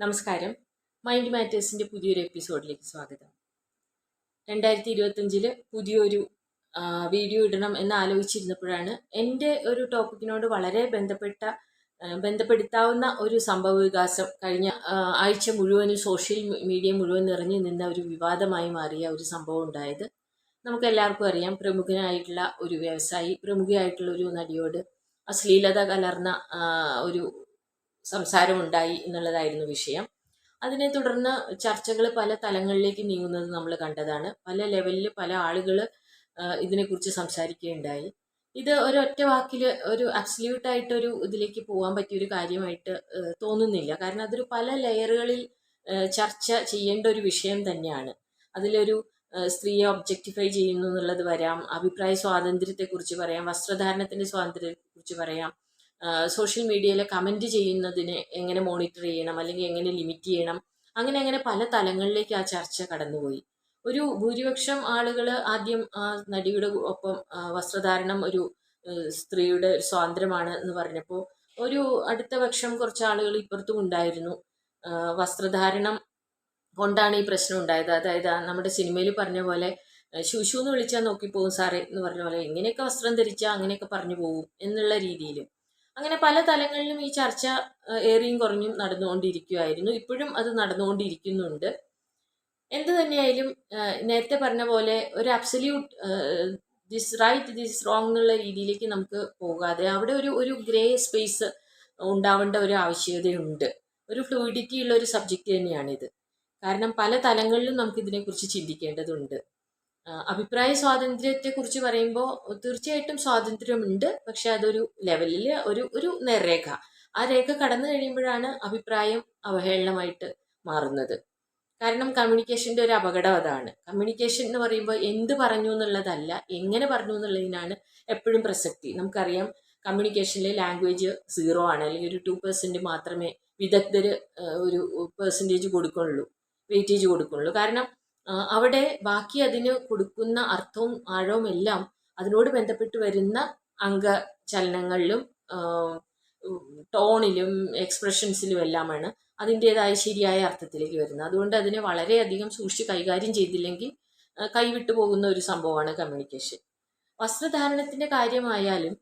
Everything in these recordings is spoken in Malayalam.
നമസ്കാരം. മൈൻഡ് മാറ്റേഴ്സിന്റെ പുതിയൊരു എപ്പിസോഡിലേക്ക് സ്വാഗതം. രണ്ടായിരത്തി ഇരുപത്തഞ്ചിൽ പുതിയൊരു വീഡിയോ ഇടണം എന്ന് ആലോചിച്ചിരുന്നപ്പോഴാണ് എന്റെ ഒരു ടോപ്പിക്കിനോട് വളരെ ബന്ധപ്പെട്ട ബന്ധപ്പെടുത്താവുന്ന ഒരു സംഭവ വികാസം കഴിഞ്ഞ ആഴ്ച മുഴുവനും സോഷ്യൽ മീഡിയ മുഴുവൻ നിറഞ്ഞു നിന്ന ഒരു വിവാദമായി മാറിയ ഒരു സംഭവം ഉണ്ടായത് നമുക്ക് എല്ലാവർക്കും അറിയാം. പ്രമുഖനായിട്ടുള്ള ഒരു വ്യവസായി പ്രമുഖയായിട്ടുള്ള ഒരു നടിയോട് അശ്ലീലത കലർന്ന ഒരു സംസാരമുണ്ടായി എന്നുള്ളതായിരുന്നു വിഷയം. അതിനെ തുടർന്ന് ചർച്ചകൾ പല തലങ്ങളിലേക്ക് നീങ്ങുന്നത് നമ്മൾ കണ്ടതാണ്. പല ലെവലിൽ പല ആളുകൾ ഇതിനെക്കുറിച്ച് സംസാരിക്കുകയുണ്ടായി. ഇത് ഒരു ഒറ്റ വാക്കിൽ ഒരു അബ്സല്യൂട്ട് ആയിട്ടൊരു ഇതിലേക്ക് പോകാൻ പറ്റിയ ഒരു കാര്യമായിട്ട് തോന്നുന്നില്ല. കാരണം അതൊരു പല ലെയറുകളിൽ ചർച്ച ചെയ്യേണ്ട ഒരു വിഷയം തന്നെയാണ്. അതിലൊരു സ്ത്രീയെ ഒബ്ജക്റ്റിഫൈ ചെയ്യുന്നു എന്നുള്ളത് വരാം. അഭിപ്രായ സ്വാതന്ത്ര്യത്തെക്കുറിച്ച് പറയാം. വസ്ത്രധാരണത്തിന്റെ സ്വാതന്ത്ര്യത്തെക്കുറിച്ച് പറയാം. സോഷ്യൽ മീഡിയയിൽ കമന്റ് ചെയ്യുന്നതിനെ എങ്ങനെ മോണിറ്റർ ചെയ്യണം അല്ലെങ്കിൽ എങ്ങനെ ലിമിറ്റ് ചെയ്യണം അങ്ങനെ അങ്ങനെ പല തലങ്ങളിലേക്ക് ആ ചർച്ച കടന്നുപോയി. ഒരു ഭൂരിപക്ഷം ആളുകൾ ആദ്യം ആ നടിയുടെ ഒപ്പം വസ്ത്രധാരണം ഒരു സ്ത്രീയുടെ സ്വാതന്ത്ര്യമാണ് എന്ന് പറഞ്ഞപ്പോൾ ഒരു അടുത്ത പക്ഷം കുറച്ച് ആളുകൾ ഇപ്പുറത്തും ഉണ്ടായിരുന്നു. വസ്ത്രധാരണം കൊണ്ടാണ് ഈ പ്രശ്നം ഉണ്ടായത്. അതായത് നമ്മുടെ സിനിമയിൽ പറഞ്ഞ പോലെ ശുശു എന്ന് വിളിച്ചാൽ നോക്കിപ്പോകും സാറേ എന്ന് പറഞ്ഞ പോലെ ഇങ്ങനെയൊക്കെ വസ്ത്രം ധരിച്ചാൽ അങ്ങനെയൊക്കെ പറഞ്ഞു പോകും എന്നുള്ള രീതിയിൽ അങ്ങനെ പല തലങ്ങളിലും ഈ ചർച്ച ഏറിയും കുറഞ്ഞും നടന്നുകൊണ്ടിരിക്കുമായിരുന്നു ഇപ്പോഴും അത് നടന്നുകൊണ്ടിരിക്കുന്നുണ്ട്. എന്ത് തന്നെയായാലും നേരത്തെ പറഞ്ഞ പോലെ ഒരു absolute this right this wrong എന്നുള്ള രീതിയിലേക്ക് നമുക്ക് പോകാതെ അവിടെ ഒരു ഒരു ഗ്രേ സ്പേസ് ഉണ്ടാവേണ്ട ഒരു ആവശ്യകതയുണ്ട് ഒരു ഫ്ലൂയിഡിറ്റി ഉള്ള ഒരു സബ്ജക്റ്റ് തന്നെയാണിത്. കാരണം പല തലങ്ങളിലും നമുക്ക് ഇതിനെക്കുറിച്ച് ചിന്തിക്കേണ്ടതുണ്ട്. അഭിപ്രായ സ്വാതന്ത്ര്യത്തെക്കുറിച്ച് പറയുമ്പോൾ തീർച്ചയായിട്ടും സ്വാതന്ത്ര്യമുണ്ട്. പക്ഷെ അതൊരു ലെവലിൽ ഒരു ഒരു നേർരേഖ ആ രേഖ കടന്നു കഴിയുമ്പോഴാണ് അഭിപ്രായം അവഹേളനമായിട്ട് മാറുന്നത്. കാരണം കമ്മ്യൂണിക്കേഷന്റെ ഒരു അപകടം അതാണ്. കമ്മ്യൂണിക്കേഷൻ എന്ന് പറയുമ്പോൾ എന്ത് പറഞ്ഞു എന്നുള്ളതല്ല എങ്ങനെ പറഞ്ഞു എന്നുള്ളതിനാണ് എപ്പോഴും പ്രസക്തി. നമുക്കറിയാം കമ്മ്യൂണിക്കേഷനിലെ ലാംഗ്വേജ് സീറോ ആണ്. അല്ലെങ്കിൽ ഒരു ടു പെർസെന്റ് മാത്രമേ വിദഗ്ധർ ഒരു പെർസെന്റേജ് കൊടുക്കുള്ളൂ വെയിറ്റേജ് കൊടുക്കുള്ളൂ. കാരണം അവിടെ ബാക്കി അതിന് കൊടുക്കുന്ന അർത്ഥവും ആഴവും എല്ലാം അതിനോട് ബന്ധപ്പെട്ട് വരുന്ന അംഗചലനങ്ങളിലും ചലനങ്ങളിലും ടോണിലും എക്സ്പ്രഷൻസിലും എല്ലാമാണ് അതിന്റെതായ ശരിയായ അർത്ഥത്തിലേക്ക് വരുന്നത്. അതുകൊണ്ട് അതിനെ വളരെയധികം സൂക്ഷിച്ച് കൈകാര്യം ചെയ്തില്ലെങ്കിൽ കൈവിട്ടു പോകുന്ന ഒരു സംഭവമാണ് കമ്മ്യൂണിക്കേഷൻ വസ്ത്രധാരണത്തിന്റെ കാര്യമായാലും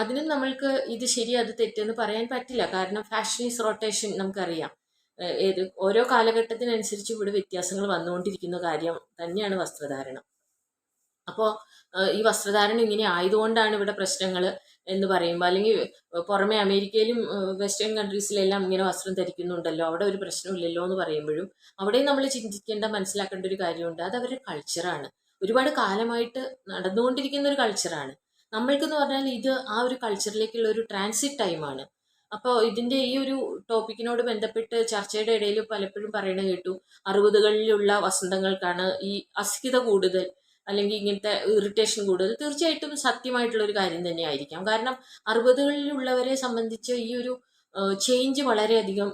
അതിനും നമ്മൾക്ക് ഇത് ശരി അത് തെറ്റെന്ന് പറയാൻ പറ്റില്ല. കാരണം ഫാഷൻ റൊട്ടേഷൻ നമുക്കറിയാം. ഏത് ഓരോ കാലഘട്ടത്തിനനുസരിച്ച് ഇവിടെ വ്യത്യാസങ്ങൾ വന്നുകൊണ്ടിരിക്കുന്ന കാര്യം തന്നെയാണ് വസ്ത്രധാരണം. അപ്പോൾ ഈ വസ്ത്രധാരണം ഇങ്ങനെ ആയതുകൊണ്ടാണ് ഇവിടെ പ്രശ്നങ്ങൾ എന്ന് പറയുമ്പോൾ അല്ലെങ്കിൽ പുറമെ അമേരിക്കയിലും വെസ്റ്റേൺ കൺട്രീസിലെല്ലാം ഇങ്ങനെ വസ്ത്രം ധരിക്കുന്നുണ്ടല്ലോ അവിടെ ഒരു പ്രശ്നമില്ലല്ലോ എന്ന് പറയുമ്പോഴും അവിടെയും നമ്മൾ ചിന്തിക്കേണ്ട മനസ്സിലാക്കേണ്ട ഒരു കാര്യമുണ്ട്. അത് അവരുടെ കൾച്ചറാണ്. ഒരുപാട് കാലമായിട്ട് നടന്നുകൊണ്ടിരിക്കുന്ന ഒരു കൾച്ചറാണ്. നമ്മൾക്കെന്ന് പറഞ്ഞാൽ ഇത് ആ ഒരു കൾച്ചറിലേക്കുള്ള ഒരു ട്രാൻസിറ്റ് ടൈമാണ്. അപ്പോൾ ഇതിന്റെ ഈ ഒരു ടോപ്പിക്കിനോട് ബന്ധപ്പെട്ട് ചർച്ചയുടെ ഇടയിൽ പലപ്പോഴും പറയണ കേട്ടു. അറുപതുകളിലുള്ള വസന്തങ്ങൾക്കാണ് ഈ അസ്ഥിത കൂടുതൽ അല്ലെങ്കിൽ ഇങ്ങനത്തെ ഇറിറ്റേഷൻ കൂടുതൽ തീർച്ചയായിട്ടും സത്യമായിട്ടുള്ള ഒരു കാര്യം തന്നെയായിരിക്കാം. കാരണം അറുപതുകളിലുള്ളവരെ സംബന്ധിച്ച് ഈ ഒരു ചേഞ്ച് വളരെയധികം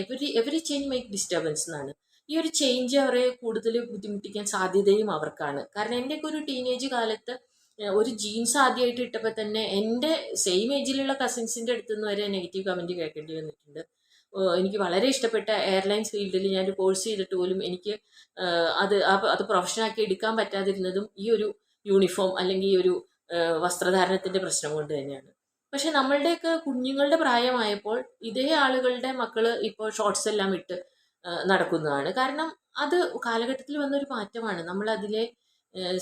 every every change make disturbance എന്നാണ്. ഈ ഒരു ചേഞ്ച് അവരെ കൂടുതൽ ബുദ്ധിമുട്ടിക്കാൻ സാധ്യതയും അവർക്കാണ്. കാരണം എന്റെയൊക്കെ ഒരു ടീനേജ് കാലത്ത് ഒരു ജീൻസ് ആദ്യമായിട്ട് ഇട്ടപ്പോൾ തന്നെ എന്റെ സെയിം ഏജിലുള്ള കസിൻസിന്റെ അടുത്ത് നിന്ന് വരെ നെഗറ്റീവ് കമന്റ് കേൾക്കേണ്ടി വന്നിട്ടുണ്ട്. എനിക്ക് വളരെ ഇഷ്ടപ്പെട്ട എയർലൈൻസ് ഫീൽഡിൽ ഞാനൊരു കോഴ്സ് ചെയ്തിട്ട് പോലും എനിക്ക് അത് അത് പ്രൊഫഷനാക്കി എടുക്കാൻ പറ്റാതിരുന്നതും ഈ ഒരു യൂണിഫോം അല്ലെങ്കിൽ ഈ ഒരു വസ്ത്രധാരണത്തിന്റെ പ്രശ്നം കൊണ്ട് തന്നെയാണ്. പക്ഷെ നമ്മളുടെയൊക്കെ കുഞ്ഞുങ്ങളുടെ പ്രായമായപ്പോൾ ഇതേ ആളുകളുടെ മക്കൾ ഇപ്പോൾ ഷോർട്സ് എല്ലാം ഇട്ട് നടക്കുന്നതാണ്. കാരണം അത് കാലഘട്ടത്തിൽ വന്നൊരു മാറ്റമാണ്. നമ്മൾ അതിലെ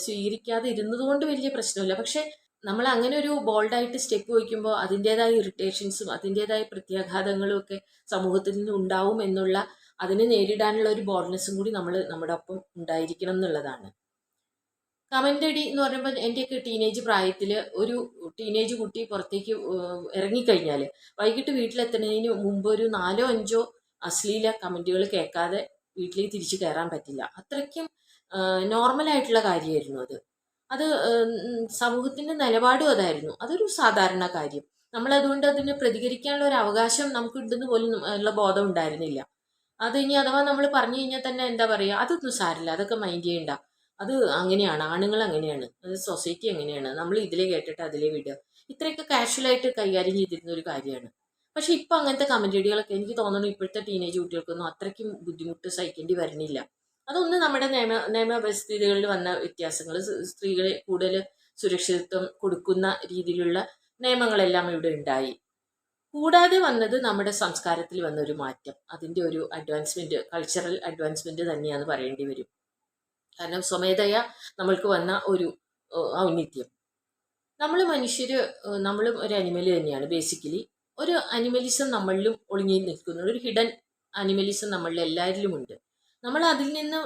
സ്വീകരിക്കാതെ ഇരുന്നത് കൊണ്ട് വലിയ പ്രശ്നമില്ല. പക്ഷെ നമ്മൾ അങ്ങനെ ഒരു ബോൾഡായിട്ട് സ്റ്റെപ്പ് വയ്ക്കുമ്പോൾ അതിന്റെതായ ഇറിറ്റേഷൻസും അതിന്റെതായ പ്രത്യാഘാതങ്ങളും ഒക്കെ സമൂഹത്തിൽ നിന്ന് ഉണ്ടാവും എന്നുള്ള അതിനെ നേരിടാനുള്ള ഒരു ബോൾഡ്നെസ്സും കൂടി നമ്മൾ നമ്മുടെ ഒപ്പം ഉണ്ടായിരിക്കണം എന്നുള്ളതാണ്. കമന്റടി എന്ന് പറയുമ്പോൾ എന്റെയൊക്കെ ടീനേജ് പ്രായത്തിൽ ഒരു ടീനേജ് കുട്ടി പുറത്തേക്ക് ഇറങ്ങിക്കഴിഞ്ഞാൽ വൈകിട്ട് വീട്ടിലെത്തുന്നതിന് മുമ്പ് ഒരു നാലോ അഞ്ചോ അശ്ലീല കമന്റുകൾ കേൾക്കാതെ വീട്ടിലേക്ക് തിരിച്ചു കയറാൻ പറ്റില്ല. അത്രയ്ക്കും നോർമലായിട്ടുള്ള കാര്യമായിരുന്നു അത്. അത് സമൂഹത്തിന്റെ നിലപാടും അതായിരുന്നു. അതൊരു സാധാരണ കാര്യം. നമ്മൾ അതുകൊണ്ട് അതിന് പ്രതികരിക്കാനുള്ള ഒരു അവകാശം നമുക്ക് ഉണ്ടെന്ന് പോലും ഉള്ള ബോധം ഉണ്ടായിരുന്നില്ല. അത് ഇനി അഥവാ നമ്മൾ പറഞ്ഞു കഴിഞ്ഞാൽ തന്നെ എന്താ പറയുക അതൊന്നും സാരില്ല അതൊക്കെ മൈൻഡ് ചെയ്യണ്ട. അത് അങ്ങനെയാണ്. ആണുങ്ങൾ അങ്ങനെയാണ്. അത് സൊസൈറ്റി അങ്ങനെയാണ്. നമ്മൾ ഇതിലേ കേട്ടിട്ട് അതിലേ വിടുക. ഇത്രയൊക്കെ കാഷ്വലായിട്ട് കൈകാര്യം ചെയ്തിരുന്ന ഒരു കാര്യമാണ്. പക്ഷെ ഇപ്പം അങ്ങനത്തെ കമന്റുകളൊക്കെ എനിക്ക് തോന്നുന്നു ഇപ്പോഴത്തെ ടീനേജ് കുട്ടികൾക്കൊന്നും അത്രയ്ക്കും ബുദ്ധിമുട്ട് സഹിക്കേണ്ടി വരുന്നില്ല. അതൊന്ന് നമ്മുടെ നിയമ നിയമപരിസ്ഥിതികളിൽ വന്ന വ്യത്യാസങ്ങൾ സ്ത്രീകളെ കൂടുതൽ സുരക്ഷിതത്വം കൊടുക്കുന്ന രീതിയിലുള്ള നിയമങ്ങളെല്ലാം ഇവിടെ ഉണ്ടായി. കൂടാതെ വന്നത് നമ്മുടെ സംസ്കാരത്തിൽ വന്ന ഒരു മാറ്റം. അതിന്റെ ഒരു അഡ്വാൻസ്മെന്റ് കൾച്ചറൽ അഡ്വാൻസ്മെന്റ് തന്നെയാന്ന് പറയേണ്ടി വരും. കാരണം സ്വമേധയ നമ്മൾക്ക് വന്ന ഒരു ഔന്നിത്യം. നമ്മൾ മനുഷ്യര് നമ്മളും ഒരു അനിമൽ തന്നെയാണ് ബേസിക്കലി ഒരു അനിമലിസം നമ്മളിലും ഒളിഞ്ഞു നിൽക്കുന്നു. ഒരു ഹിഡൻ അനിമലിസം നമ്മളിൽ എല്ലാവരിലും ഉണ്ട്. നമ്മൾ അതിൽ നിന്ന്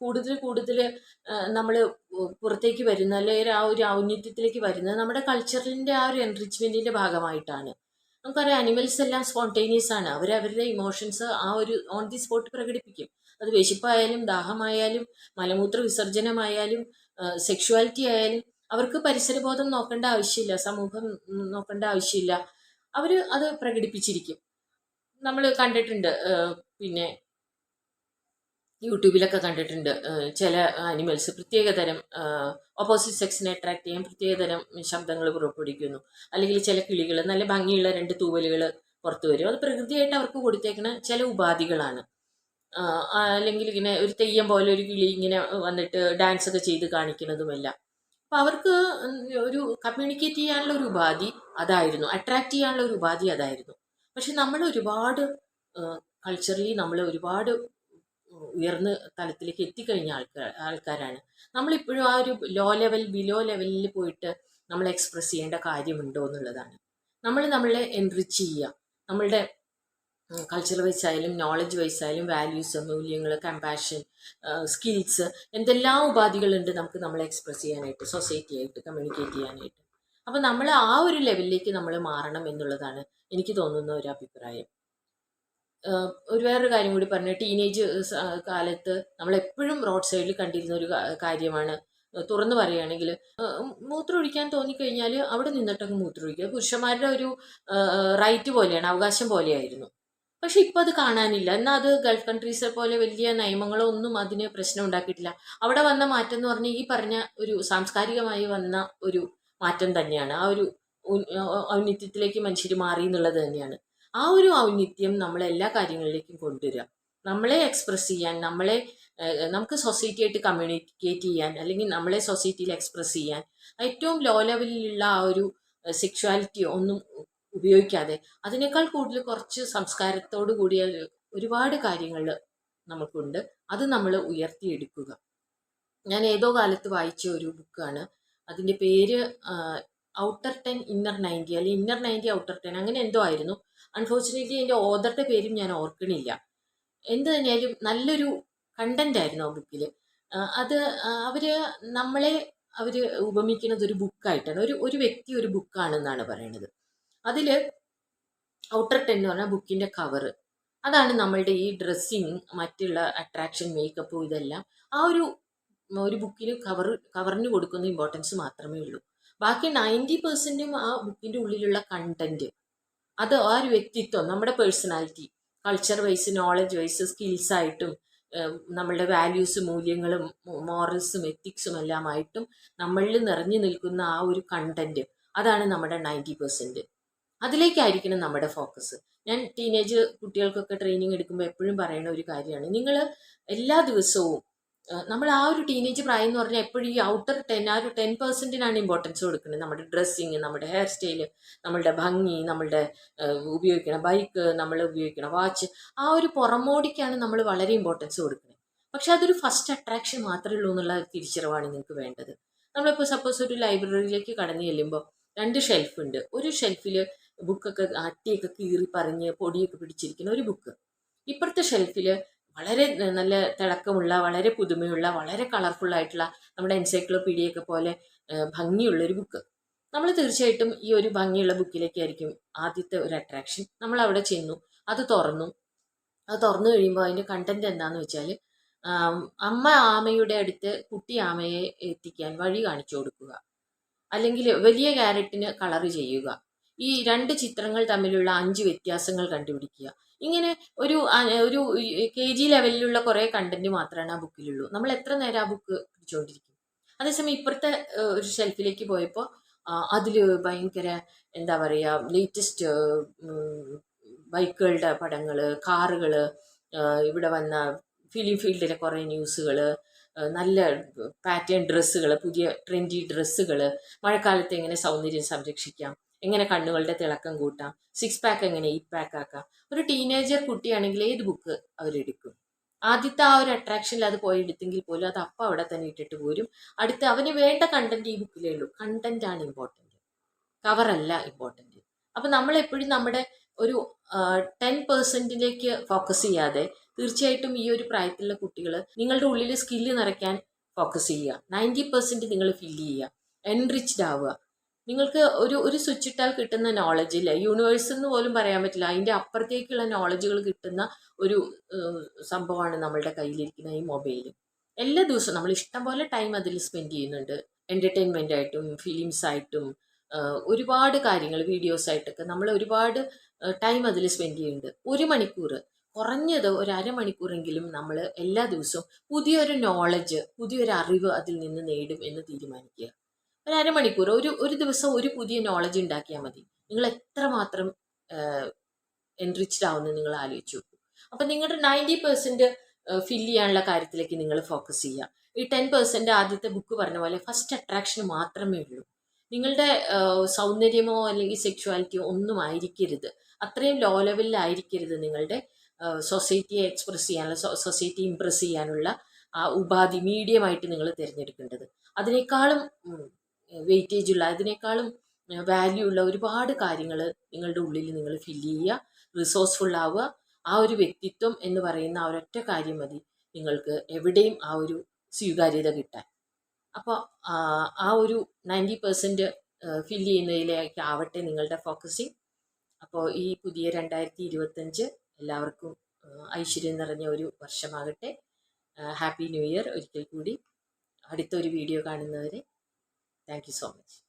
കൂടുതൽ കൂടുതൽ നമ്മൾ പുറത്തേക്ക് വരുന്ന അല്ലെങ്കിൽ ആ ഒരു ഔന്നിത്യത്തിലേക്ക് വരുന്നത് നമ്മുടെ കൾച്ചറിന്റെ ആ ഒരു എൻറിച്ച്മെന്റിന്റെ ഭാഗമായിട്ടാണ്. നമുക്കറിയാം അനിമൽസ് എല്ലാം സ്പോണ്ടേനിയസ് ആണ്. അവർ അവരുടെ ഇമോഷൻസ് ആ ഒരു ഓൺ ദി സ്പോട്ട് പ്രകടിപ്പിക്കും. അത് വിശപ്പായാലും ദാഹമായാലും മലമൂത്ര വിസർജനമായാലും സെക്ഷുവാലിറ്റി ആയാലും അവർക്ക് പരിസരബോധം നോക്കേണ്ട ആവശ്യമില്ല സമൂഹം നോക്കേണ്ട ആവശ്യമില്ല. അവർ അത് പ്രകടിപ്പിച്ചിരിക്കും. നമ്മൾ കണ്ടിട്ടുണ്ട് പിന്നെ യൂട്യൂബിലൊക്കെ കണ്ടിട്ടുണ്ട് ചില അനിമൽസ് പ്രത്യേകതരം ഓപ്പോസിറ്റ് സെക്സിനെ അട്രാക്ട് ചെയ്യാൻ പ്രത്യേകതരം ശബ്ദങ്ങൾ പുറപ്പെടുവിക്കുന്നു. അല്ലെങ്കിൽ ചില കിളികൾ നല്ല ഭംഗിയുള്ള രണ്ട് തൂവലുകൾ പുറത്തു വരും. അത് പ്രകൃതിയായിട്ട് അവർക്ക് കൊടുത്തേക്കുന്ന ചില ഉപാധികളാണ്. അല്ലെങ്കിൽ ഇങ്ങനെ ഒരു തെയ്യം പോലെ ഒരു കിളി ഇങ്ങനെ വന്നിട്ട് ഡാൻസ് ഒക്കെ ചെയ്ത് കാണിക്കുന്നതുമല്ല. അപ്പം അവർക്ക് ഒരു കമ്മ്യൂണിക്കേറ്റ് ചെയ്യാനുള്ള ഒരു ഉപാധി അതായിരുന്നു. അട്രാക്ട് ചെയ്യാനുള്ള ഒരു ഉപാധി അതായിരുന്നു. പക്ഷെ നമ്മൾ ഒരുപാട് കൾച്ചറലി നമ്മൾ ഒരുപാട് ഉയർന്ന തലത്തിലേക്ക് എത്തിക്കഴിഞ്ഞ ആൾക്കാർ ആൾക്കാരാണ്. നമ്മളിപ്പോഴും ആ ഒരു ലോ ലെവൽ ബിലോ ലെവലിൽ പോയിട്ട് നമ്മൾ എക്സ്പ്രസ് ചെയ്യേണ്ട കാര്യമുണ്ടോ എന്നുള്ളതാണ്. നമ്മൾ നമ്മളെ എൻറിച്ച് ചെയ്യുക. നമ്മളുടെ കൾച്ചർ വൈസ് ആയാലും നോളജ് വൈസ് ആയാലും വാല്യൂസ് മൂല്യങ്ങൾ കമ്പാഷൻ സ്കിൽസ് എന്തെല്ലാം ഉപാധികളുണ്ട് നമുക്ക് നമ്മളെ എക്സ്പ്രസ് ചെയ്യാനായിട്ട് സൊസൈറ്റി ആയിട്ട് കമ്മ്യൂണിക്കേറ്റ് ചെയ്യാനായിട്ട്. അപ്പം നമ്മൾ ആ ഒരു ലെവലിലേക്ക് നമ്മൾ മാറണം എന്നുള്ളതാണ് എനിക്ക് തോന്നുന്ന ഒരു അഭിപ്രായം. ഒരു വേറൊരു കാര്യം കൂടി പറഞ്ഞു ടീനേജ് കാലത്ത് നമ്മൾ എപ്പോഴും റോഡ് സൈഡിൽ കണ്ടിരുന്ന ഒരു കാര്യമാണ്. തുറന്നു പറയുകയാണെങ്കിൽ മൂത്രം ഒഴിക്കാൻ തോന്നിക്കഴിഞ്ഞാൽ അവിടെ നിന്നിട്ടങ്ങ് മൂത്രം ഒഴിക്കുക പുരുഷന്മാരുടെ ഒരു റൈറ്റ് പോലെയാണ് അവകാശം പോലെയായിരുന്നു. പക്ഷെ ഇപ്പം അത് കാണാനില്ല. എന്നാൽ അത് ഗൾഫ് കൺട്രീസ് പോലെ വലിയ നിയമങ്ങളോ ഒന്നും അതിന് പ്രശ്നം ഉണ്ടാക്കിയിട്ടില്ല. അവിടെ വന്ന മാറ്റം എന്ന് പറഞ്ഞാൽ ഈ പറഞ്ഞ ഒരു സാംസ്കാരികമായി വന്ന ഒരു മാറ്റം തന്നെയാണ്. ആ ഒരു ഔന്നിത്യത്തിലേക്ക് മനുഷ്യർ മാറി എന്നുള്ളത് തന്നെയാണ്. ആ ഒരു ഔന്നിത്യം നമ്മളെ എല്ലാ കാര്യങ്ങളിലേക്കും കൊണ്ടുവരിക. നമ്മളെ എക്സ്പ്രസ് ചെയ്യാൻ നമ്മളെ നമുക്ക് സൊസൈറ്റി ആയിട്ട് കമ്മ്യൂണിക്കേറ്റ് ചെയ്യാൻ അല്ലെങ്കിൽ നമ്മളെ സൊസൈറ്റിയിൽ എക്സ്പ്രസ് ചെയ്യാൻ ഏറ്റവും ലോ ലെവലിലുള്ള ആ ഒരു സെക്ഷുവാലിറ്റി ഒന്നും ഉപയോഗിക്കാതെ അതിനേക്കാൾ കൂടുതൽ കുറച്ച് സംസ്കാരത്തോടു കൂടിയ ഒരുപാട് കാര്യങ്ങൾ നമുക്കുണ്ട് അത് നമ്മൾ ഉയർത്തിയെടുക്കുക. ഞാൻ ഏതോ കാലത്ത് വായിച്ച ഒരു ബുക്കാണ്. അതിന്റെ പേര് ഔട്ടർ ടെൻ ഇന്നർ നയന്റി അല്ലെങ്കിൽ ഇന്നർ നയന്റി ഔട്ടർ ടെൻ അങ്ങനെ എന്തോ ആയിരുന്നു. അൺഫോർച്ചുനേറ്റ്ലി എന്റെ ഓദറിന്റെ പേരും ഞാൻ ഓർക്കണില്ല. എന്ത് തന്നെയായാലും നല്ലൊരു കണ്ടന്റ് ആയിരുന്നു ആ ബുക്കിൽ. അത് അവർ നമ്മളെ അവർ ഉപമിക്കുന്നത് ഒരു ബുക്കായിട്ടാണ്. ഒരു ഒരു വ്യക്തി ഒരു ബുക്കാണെന്നാണ് പറയണത്. അതിൽ ഔട്ടർ ടെൻ എന്ന് പറഞ്ഞാൽ ബുക്കിന്റെ കവറ് അതാണ് നമ്മളുടെ ഈ ഡ്രസ്സിങ് മറ്റുള്ള അട്രാക്ഷൻ മേക്കപ്പും ഇതെല്ലാം ആ ഒരു ഒരു ബുക്കിന് കവർ കവറിന് കൊടുക്കുന്ന ഇമ്പോർട്ടൻസ് മാത്രമേ ഉള്ളൂ. ബാക്കി നയന്റി പെർസെന്റും ആ ബുക്കിന്റെ ഉള്ളിലുള്ള കണ്ടന്റ് അത് ആ ഒരു വ്യക്തിത്വം നമ്മുടെ personality culture wise knowledge wise skills ആയിട്ടും നമ്മളുടെ വാല്യൂസ് മൂല്യങ്ങളും മോറൽസും എത്തിക്സും എല്ലാമായിട്ടും നമ്മളിൽ നിറഞ്ഞു നിൽക്കുന്ന ആ ഒരു കണ്ടന്റ് അതാണ് നമ്മുടെ നയന്റി പെർസെന്റ് അതിലേക്കായിരിക്കണം നമ്മുടെ ഫോക്കസ്. ഞാൻ ടീനേജ് കുട്ടികൾക്കൊക്കെ ട്രെയിനിങ് എടുക്കുമ്പോൾ എപ്പോഴും പറയുന്ന ഒരു കാര്യമാണ്. നിങ്ങൾ എല്ലാ ദിവസവും നമ്മൾ ആ ഒരു ടീനേജ് പ്രായം എന്ന് പറഞ്ഞാൽ എപ്പോഴും ഈ ഔട്ടർ ടെൻ ആ ഒരു ടെൻ പെർസെന്റിനാണ് ഇമ്പോർട്ടൻസ് കൊടുക്കുന്നത്. നമ്മുടെ ഡ്രസ്സിങ് നമ്മുടെ ഹെയർ സ്റ്റൈൽ നമ്മളുടെ ഭംഗി നമ്മളുടെ ഉപയോഗിക്കണ ബൈക്ക് നമ്മൾ ഉപയോഗിക്കണ വാച്ച് ആ ഒരു പുറമോടിക്കാണ് നമ്മൾ വളരെ ഇമ്പോർട്ടൻസ് കൊടുക്കുന്നത്. പക്ഷെ അതൊരു ഫസ്റ്റ് അട്രാക്ഷൻ മാത്രമേ ഉള്ളൂ എന്നുള്ള തിരിച്ചറിവാണ് നിങ്ങൾക്ക് വേണ്ടത്. നമ്മളിപ്പോൾ സപ്പോസ് ഒരു ലൈബ്രറിയിലേക്ക് കടന്നു ചെല്ലുമ്പോൾ രണ്ട് ഷെൽഫ് ഉണ്ട്. ഒരു ഷെൽഫിൽ ബുക്കൊക്കെ ആറ്റിയൊക്കെ കീറി പറഞ്ഞ് പൊടിയൊക്കെ പിടിച്ചിരിക്കുന്ന ഒരു ബുക്ക് ഇപ്പുറത്തെ ഷെൽഫിൽ വളരെ നല്ല തിളക്കമുള്ള വളരെ പുതുമയുള്ള വളരെ കളർഫുൾ ആയിട്ടുള്ള നമ്മുടെ എൻസൈക്ലോപീഡിയൊക്കെ പോലെ ഭംഗിയുള്ള ഒരു ബുക്ക് നമ്മൾ തീർച്ചയായിട്ടും ഈ ഒരു ഭംഗിയുള്ള ബുക്കിലേക്കായിരിക്കും ആദ്യത്തെ ഒരു അട്രാക്ഷൻ നമ്മൾ അവിടെ ചെന്നു അത് തുറന്നു. അത് തുറന്നു കഴിയുമ്പോൾ അതിന്റെ കണ്ടന്റ് എന്താണെന്ന് വെച്ചാൽ അമ്മ ആമയുടെ അടുത്ത് കുട്ടി ആമയെ എത്തിക്കാൻ വഴി കാണിച്ചു കൊടുക്കുക. അല്ലെങ്കിൽ വലിയ ക്യാരറ്റിന് കളർ ചെയ്യുക. ഈ രണ്ട് ചിത്രങ്ങൾ തമ്മിലുള്ള അഞ്ച് വ്യത്യാസങ്ങൾ കണ്ടുപിടിക്കുക. ഇങ്ങനെ ഒരു ഒരു കെ ജി ലെവലിലുള്ള കുറേ കണ്ടന്റ് മാത്രമാണ് ആ ബുക്കിലുള്ളൂ. നമ്മൾ എത്ര നേരം ആ ബുക്ക് പിടിച്ചുകൊണ്ടിരിക്കും അതേസമയം ഇപ്പുറത്തെ ഒരു ഷെൽഫിലേക്ക് പോയപ്പോൾ അതിൽ ഭയങ്കര എന്താ പറയുക ലേറ്റസ്റ്റ് ബൈക്കുകളുടെ പടങ്ങൾ കാറുകൾ ഇവിടെ വന്ന ഫിലിം ഫീൽഡിലെ കുറേ ന്യൂസുകൾ നല്ല പാറ്റേൺ ഡ്രസ്സുകൾ പുതിയ ട്രെൻഡി ഡ്രസ്സുകൾ മഴക്കാലത്ത് എങ്ങനെ സൗന്ദര്യം സംരക്ഷിക്കാം? എങ്ങനെ കണ്ണുകളുടെ തിളക്കം കൂട്ടാം? സിക്സ് പാക്ക് എങ്ങനെ എയ്റ്റ് പാക്ക് ആക്കാം? ഒരു ടീനേജർ കുട്ടിയാണെങ്കിൽ ഏത് ബുക്ക് അവരെടുക്കും? ആദ്യത്തെ ആ ഒരു അട്രാക്ഷനിൽ അത് പോയി എടുത്തെങ്കിൽ പോലും അത് അപ്പം അവിടെ തന്നെ ഇട്ടിട്ട് പോരും. അടുത്ത അവന് വേണ്ട കണ്ടന്റ് ഈ ബുക്കിലേ ഉള്ളൂ. കണ്ടന്റ് ആണ് ഇമ്പോർട്ടന്റ് കവറല്ല ഇമ്പോർട്ടന്റ് അപ്പം നമ്മൾ എപ്പോഴും നമ്മുടെ ഒരു ടെൻ പെർസെന്റിലേക്ക് ഫോക്കസ് ചെയ്യാതെ തീർച്ചയായിട്ടും ഈ ഒരു പ്രായത്തിലുള്ള കുട്ടികൾ നിങ്ങളുടെ ഉള്ളിൽ സ്കില്ല് നിറയ്ക്കാൻ ഫോക്കസ് ചെയ്യുക. നയന്റി പെർസെന്റ് നിങ്ങൾ ഫില്ല് ചെയ്യുക. എൻറിച്ച്ഡ് ആവുക. നിങ്ങൾക്ക് ഒരു ഒരു സ്വിച്ച് ഇട്ടാൽ കിട്ടുന്ന നോളജ് ഇല്ല. യൂണിവേഴ്സ് എന്ന് പോലും പറയാൻ പറ്റില്ല. അതിന്റെ അപ്പുറത്തേക്കുള്ള നോളജുകൾ കിട്ടുന്ന ഒരു സംഭവമാണ് നമ്മളുടെ കയ്യിലിരിക്കുന്ന ഈ മൊബൈൽ എല്ലാ ദിവസവും നമ്മൾ ഇഷ്ടം പോലെ ടൈം അതിൽ സ്പെൻഡ് ചെയ്യുന്നുണ്ട്. എന്റർടൈൻമെന്റ് ആയിട്ടും ഫിലിംസ് ആയിട്ടും ഒരുപാട് കാര്യങ്ങൾ വീഡിയോസ് ആയിട്ടൊക്കെ നമ്മൾ ഒരുപാട് ടൈം അതിൽ സ്പെൻഡ് ചെയ്യുന്നുണ്ട്. ഒരു മണിക്കൂർ കുറഞ്ഞത് ഒരു അരമണിക്കൂറെങ്കിലും നമ്മൾ എല്ലാ ദിവസവും പുതിയൊരു നോളജ് പുതിയൊരു അറിവ് അതിൽ നിന്ന് നേടും എന്ന് തീരുമാനിക്കുക. ഒരു അരമണിക്കൂർ ഒരു ഒരു ദിവസം ഒരു പുതിയ നോളജ് ഉണ്ടാക്കിയാൽ മതി. നിങ്ങൾ എത്രമാത്രം എൻറിച്ച്ഡ് ആവുമെന്ന് നിങ്ങൾ ആലോചിച്ച് അപ്പം നിങ്ങളുടെ നയന്റി പെർസെന്റ് ഫില്ല് ചെയ്യാനുള്ള കാര്യത്തിലേക്ക് നിങ്ങൾ ഫോക്കസ് ചെയ്യുക. ഈ ടെൻ പെർസെന്റ് ആദ്യത്തെ ബുക്ക് പറഞ്ഞ പോലെ ഫസ്റ്റ് അട്രാക്ഷൻ മാത്രമേ ഉള്ളൂ. നിങ്ങളുടെ സൗന്ദര്യമോ അല്ലെങ്കിൽ സെക്ഷുവാലിറ്റിയോ ഒന്നും ആയിരിക്കരുത്. അത്രയും ലോ ലെവലിലായിരിക്കരുത് നിങ്ങളുടെ സൊസൈറ്റിയെ എക്സ്പ്രസ് ചെയ്യാനുള്ള സൊസൈറ്റി ഇംപ്രസ് ചെയ്യാനുള്ള ആ ഉപാധി മീഡിയമായിട്ട് നിങ്ങൾ തിരഞ്ഞെടുക്കേണ്ടത്. അതിനേക്കാളും വെയിറ്റേജ് ഉള്ള അതിനേക്കാളും വാല്യൂ ഉള്ള ഒരുപാട് കാര്യങ്ങൾ നിങ്ങളുടെ ഉള്ളിൽ നിങ്ങൾ ഫില്ല് ചെയ്യുക റിസോഴ്സ്ഫുൾ ആവുക. ആ ഒരു വ്യക്തിത്വം എന്ന് പറയുന്ന ആ ഒരൊറ്റ കാര്യം മതി. നിങ്ങൾക്ക് എവിടെയും ആ ഒരു സ്വീകാര്യത കിട്ടാൻ. അപ്പോൾ ആ ഒരു നയന്റി പെർസെന്റ് ഫില്ല് ചെയ്യുന്നതിലേക്ക് ആവട്ടെ നിങ്ങളുടെ ഫോക്കസിങ് അപ്പോൾ ഈ പുതിയ രണ്ടായിരത്തി ഇരുപത്തഞ്ച് എല്ലാവർക്കും ഐശ്വര്യം നിറഞ്ഞ ഒരു വർഷമാകട്ടെ. ഹാപ്പി ന്യൂ ഇയർ ഒരിക്കൽ കൂടി. അടുത്തൊരു വീഡിയോ കാണുന്നവരെ Thank you so much.